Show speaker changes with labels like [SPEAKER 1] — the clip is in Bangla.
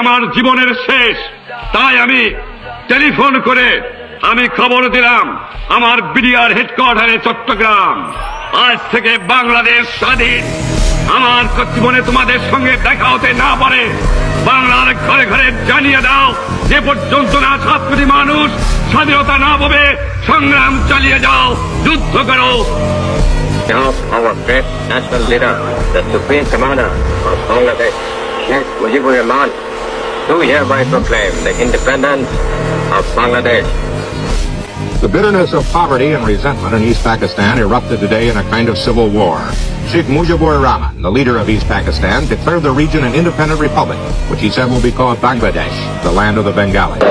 [SPEAKER 1] আমার জীবনের শেষ। তাই আমি টেলিফোন করে আমি খবর দিলাম আমার বিডিআর হেডকোয়ার্টারে চট্টগ্রাম। আজ থেকে বাংলাদেশ স্বাধীন। আমার জীবনে তোমাদের সঙ্গে দেখা হতে না পারে। বাংলার ঘরে ঘরে জানিয়ে দাও যে পর্যন্ত না সাত কোটি মানুষ স্বাধীনতা না পাবে সংগ্রাম চালিয়ে যাও যুদ্ধ করো।
[SPEAKER 2] Now, our great national leader, the Supreme Commander of Bangladesh, Sheikh Mujibur Rahman, do hereby proclaim the independence of Bangladesh.
[SPEAKER 3] The bitterness of poverty and resentment in East Pakistan erupted today in a kind of civil war. Sheikh Mujibur Rahman, the leader of East Pakistan, declared the region an independent republic, which he said will be called Bangladesh, the land of the Bengalis.